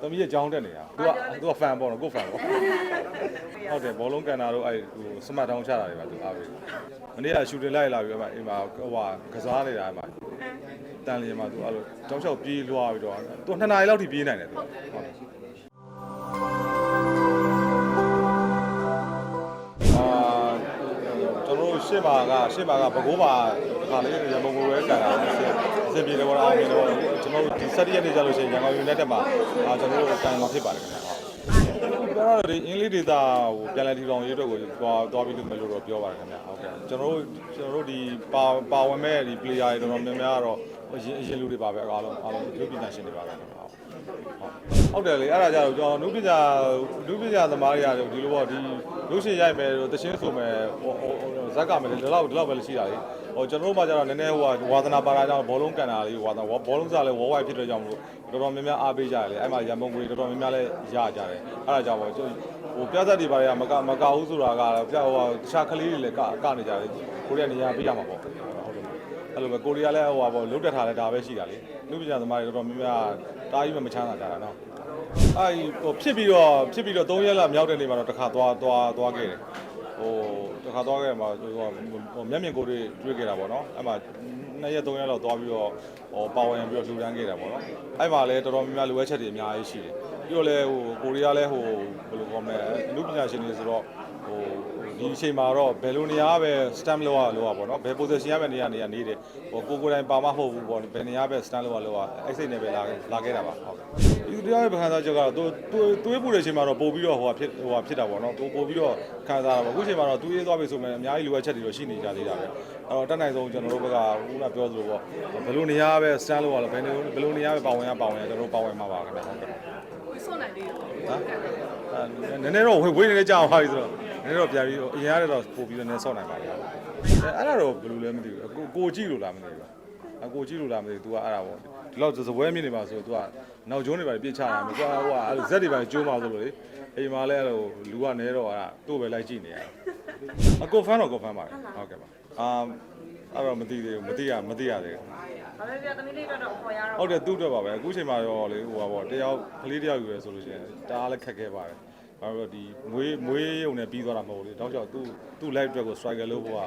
သမီးရဲ့ကြောင်းတက်နေတာသူကသူကဖန်ပေါ့နော်ကိုဖန်ပေါ့ဟုတ်တယ်ဘောလုံးကန်တာတို့အဲ့ဟိုစမတ်တောင်းချတာတွေပါသူအားပေးမနေ့ကရှူတင်လိုက်လာပြီးတော့အိမ်မှာဟိုဟာကစားနေတာအဲ့မှာတန်လျင်မှာသူအဲ့လိုတောင်းလျှောက်ပြေးလွှားပြီးတော့သူ2နာရီလောက်ထိပြေးနိုင်တယ်သူဟုတ်တယ်အာကျွန်တော်တို့ရှေ့မှာကရှေ့မှာကဘကိုးပါခါလေးရမုံငွေဝဲကန်တာအစ်ပြေတယ်ဘောအောင်ပြီးတော့ ကျွန်တော်တို့ဒီ7ရက်နေ့ကျလို့ရှိရင်ရန်ကုန်ယူနိုက်တက်မှာအာကျွန်တော်တို့ကန်မှာဖြစ်ပါတယ်ခင်ဗျာဟုတ်ပြောတော့ဒီအင်္ဂလိပ်ဒေတာဟိုပြန်လည်ထူထောင်ရေးအတွက်ကိုသွားသွားပြီးလုပ်မယ်လို့တော့ပြောပါတယ်ခင်ဗျာဟုတ်ကဲ့ကျွန်တော်တို့ကျွန်တော်တို့ဒီပါပါဝင်မဲ့ဒီ player တွေတော်တော်များများကတော့အရင်အရင်လူတွေပါပဲအားလုံးအားလုံးလူပညာရှင်တွေပါပဲခင်ဗျာ ဟုတ်တယ်လေအဲ့ဒါကြတော့ကျွန်တော်နုပညာနုပညာသမားတွေရတယ်ဒီလိုပေါ့ဒီလူရှင်ရိုက်မယ်တချင်းဆိုမယ်ဟိုဇက်ကမယ်ဒီလောက်ဒီလောက်ပဲရှိတာလေဟိုကျွန်တော်တို့မှကျတော့နည်းနည်းဟိုဝါသနာပါတာကြောင့်ဘောလုံးကန်တာလေးဝါသနာဘောလုံးစားလဲဝေါ်ဝိုက်ဖြစ်တဲ့ကြောင့်မလို့တော်တော်များများအားပေးကြတယ်လေအဲ့မှာရန်ပုံငွေတော်တော်များများလဲရကြတယ်အဲ့ဒါကြောင့်ပေါ့ဟိုပြဿနာတွေပါတွေကမကမကဘူးဆိုတာကပြဟိုတခြားကလေးတွေလည်းကကနေကြတယ်ကိုရီးယားနေရာပေးရမှာပေါ့ဟုတ်တယ် အဲ့လိုပဲကိုရီးယားလည်းဟိုပါပေါ့လုတ်တက်ထားလဲဒါပဲရှိတာလေလူပညာသမားတွေတော်တော်များများတားကြီးမချမ်းသာကြတာနော်အဲ့ဟိုဖြစ်ပြီးတော့ဖြစ်ပြီးတော့3ရက်လောက်မြောက်တဲ့နေ့မှာတော့တစ်ခါသွားသွားသွားခဲ့တယ်ဟိုတစ်ခါသွားခဲ့မှာဟိုမျက်မြင်ကိုတွေတွေ့ခဲ့တာပေါ့နော်အဲ့မှာ2ရက်3ရက်လောက်သွားပြီးတော့ဟိုပါဝင်ပြီးတော့လှူဒန်းခဲ့တာပေါ့နော်အဲ့မှာလည်းတော်တော်များများလိုအပ်ချက်တွေအများကြီးရှိတယ်ပြီးတော့လည်းဟိုကိုရီးယားလည်းဟိုဘယ်လိုခေါ်မလဲလူပညာရှင်တွေဆိုတော့ဟို ဒီအချိန်မှာတော့ဘယ်လိုနေရာပဲ stamp လောက်ရလောက်ရပေါ့နော်ဘယ် position ရပဲနေရာနေရာနေတယ်ဟိုကိုကိုယ်တိုင်ပါမဟုတ်ဘူးပေါ့ဘယ်နေရာပဲ stamp လောက်ရလောက်ရအဲ့စိတ်နဲ့ပဲလာလာခဲ့တာပါဟုတ်ကဲ့ဒီတရားရဲ့ပခန်းစားချက်ကတော့သူသူတွေးပူတဲ့အချိန်မှာတော့ပို့ပြီးတော့ဟိုဖြစ်ဟိုဖြစ်တာပေါ့နော်ပို့ပို့ပြီးတော့ခံစားတာပေါ့အခုချိန်မှာတော့သူရေးသွားပြီဆိုမှအများကြီးလိုအပ်ချက်တွေတော့ရှိနေကြသေးတာပဲအဲ့တော့တက်နိုင်ဆုံးကျွန်တော်တို့ဘက်ကခုနပြောသလိုပေါ့ဘယ်လိုနေရာပဲ stamp လောက်ရလောက်ဘယ်လိုဘယ်လိုနေရာပဲပါဝင်ရပါဝင်ရကျွန်တော်တို့ပါဝင်မှာပါခင်ဗျဟုတ်ကဲ့ကိုစွန့်နိုင်သေးတယ်ဟမ်အဲနည်းနည်းတော့ဝေးဝေးနေနေကြောက်ပါပြီဆိုတော့ နည်းတော့ပြန်ပြီးအရင်ရတော့ပို့ပြီးတော့နည်းဆော့နိုင်ပါလေအဲ့ဒါတော့ဘယ်လိုလဲမသိဘူးကိုကိုကြည့်လို့လားမသိဘူးအကိုကြည့်လို့လားမသိဘူး तू ကအဲ့ဒါပေါ့ဒီလောက်စပွဲမြင်နေပါဆို तू ကနောက်ကျုံးတွေပါပြစ်ချတာမကွာဟိုကအဲ့ဇက်တွေပါကျိုးပါဆိုလို့လေအိမ်မှာလည်းအဲ့လိုလူကနည်းတော့အဲ့ဒါသူ့ပဲလိုက်ကြည့်နေရအကိုဖန်တော့ကိုဖန်ပါတယ်ဟုတ်ကဲ့ပါအာအဲ့တော့မသိသေးဘူးမသိရမသိရသေးဘူးဘာပဲပြသမီးလေးတော့တော့ခေါ်ရတော့ဟုတ်တယ်သူ့အတွက်ပါပဲအခုချိန်မှာတော့လေဟိုပါပေါ့တယောက်ကလေးတယောက်ယူရဲဆိုလို့ရှိရင်တအားလည်းခက်ခဲပါတယ် ဘာလို့လဲဒီမွေးမွေးရုံနဲ့ပြီးသွားတာမဟုတ်ဘူးလေတောက်ချောက်သူ့သူ့ live အတွက်ကို striker လုပ်ဖို့က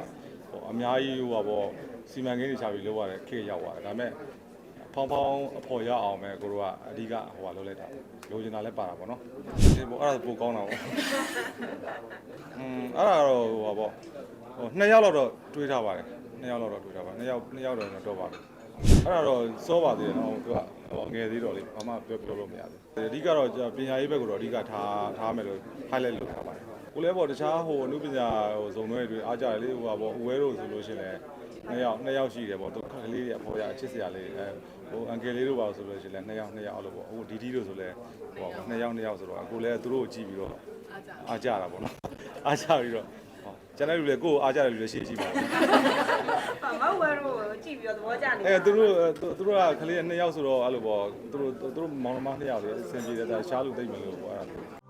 ဟိုအများကြီးဟိုပါပေါ့စီမံကိန်းတွေချပြီးလုပ်ရတယ်ခေတ်ရောက်သွားတယ်ဒါပေမဲ့ဖောင်းဖောင်းအဖော်ရအောင်ပဲကိုတို့ကအဓိကဟိုပါလုပ်လိုက်တာလိုချင်တာလည်းပါတာပေါ့နော်ဒီပေါ့အဲ့ဒါပိုကောင်းတာပေါ့อืมအဲ့ဒါတော့ဟိုပါပေါ့ဟိုနှစ်ယောက်လောက်တော့တွေးထားပါတယ်နှစ်ယောက်လောက်တော့တွေးထားပါနှစ်ယောက်နှစ်ယောက်တော့တော့ပါတယ်အဲ့ဒါတော့စောပါသေးတယ်နော်သူက ဟိုငယ်သေးတော့လေဘာမှပြောပြောလို့မရဘူးအဓိကတော့ပညာရေးဘက်ကိုတော့အဓိကထားထားမယ်လို့ highlight လုပ်ထားပါတယ်ကိုလည်းပေါ့တခြားဟိုအမှုပညာဟိုဇုံတွေတွေအားကြတယ်လေဟိုပါပေါ့ဦးဝဲတို့ဆိုလို့ရှိရင်လည်းနှစ်ယောက်နှစ်ယောက်ရှိတယ်ပေါ့သူကလေးတွေအဖော်ရအချစ်စရာလေးအဲဟိုအန်ကယ်လေးတို့ပါဆိုလို့ရှိရင်လည်းနှစ်ယောက်နှစ်ယောက်လို့ပေါ့ဟိုဒီဒီတို့ဆိုလည်းဟိုပါနှစ်ယောက်နှစ်ယောက်ဆိုတော့ကိုလည်းသူတို့ကိုကြည့်ပြီးတော့အားကြတာပေါ့နော်အားကြပြီးတော့ဟောကျန်တဲ့လူလည်းကိုယ်အားကြတဲ့လူလည်းရှိရှိပါဘူးမဟုတ်ဝဲတော့ကြည့် ပြီးတော့သဘောကျနေအဲသူတို့သူသူတို့ကကလေးနှစ်ယောက်ဆိုတော့အဲ့လိုပေါ့သူတို့သူတို့မောင်နှမနှစ်ယောက်လေအဆင်ပြေတယ်ဒါရှားလို့သိမ့်မယ်လို့ပေါ့အဲ့ဒါ